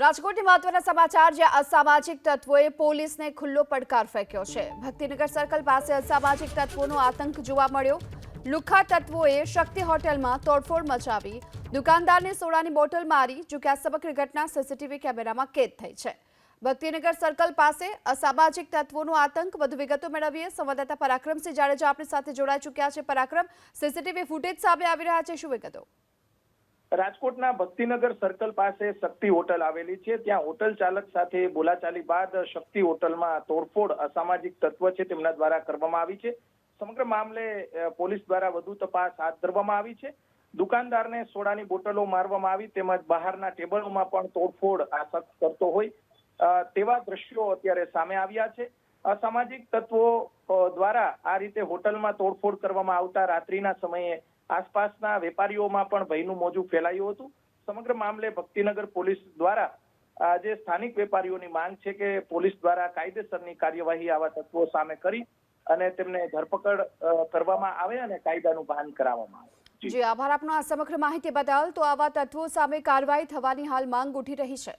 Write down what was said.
રાજકોટની મહત્વના સમાચાર, જ્યાં અસામાજિક તત્વોએ પોલીસને ખુલ્લો પડકાર ફેંક્યો છે. ભક્તિનગર સર્કલ પાસે અસામાજિક તત્વોનો આતંક જોવા મળ્યો. લુખ્ખા તત્વોએ શક્તિ હોટેલમાં તોડફોડ મચાવી, દુકાનદારને સોડાની બોટલ મારી જો કે આ સમગ્ર ઘટના સીસીટીવી કેમેરામાં કેદ થઈ છે. ભક્તિનગર સર્કલ પાસે અસામાજિક તત્વોનો આતંક, વધુ વિગતો મેળવીએ. સંવાદદાતા પરાક્રમસિંહ જાડેજા આપણી સાથે જોડાઈ ચૂક્યા છે. પરાક્રમ, સીસીટીવી ફૂટેજ સામે આવી રહ્યા છે. શું વિગતો? રાજકોટના ભક્તિનગર સર્કલ પાસે શક્તિ હોટલ આવેલી છે. ત્યાં હોટલ ચાલક સાથે બોલાચાલી બાદ શક્તિ હોટલમાં તોડફોડ અસામાજિક તત્વ છે તેમના દ્વારા કરવામાં આવી છે. સમગ્ર મામલે પોલીસ દ્વારા વધુ તપાસ હાથ ધરવામાં આવી છે. દુકાનદારને સોડાની બોટલો મારવામાં આવી તેમજ બહારના ટેબલોમાં પણ તોડફોડ આ શખ્સ કરતો હોય તેવા દ્રશ્યો અત્યારે સામે આવ્યા છે. અસામાજિક તત્વો દ્વારા આ રીતે હોટલમાં તોડફોડ કરવામાં આવતા રાત્રિના સમયે આસપાસના વેપારીઓમાં પણ ભયનું મોજું ફેલાયું હતું. સમગ્ર મામલે ભક્તિનગર પોલીસ દ્વારા જે સ્થાનિક વેપારીઓની માંગ છે કે પોલીસ દ્વારા કાયદેસરની કાર્યવાહી આવા તત્વો સામે કરી અને તેમને ધરપકડ કરવામાં આવે અને કાયદાનું ભાન કરાવવામાં આવે. જી, આભાર આપનો આ સમગ્ર માહિતી બદલ. તો આવા તત્વો સામે કાર્યવાહી થવાની હાલ માંગ ઉઠી રહી છે.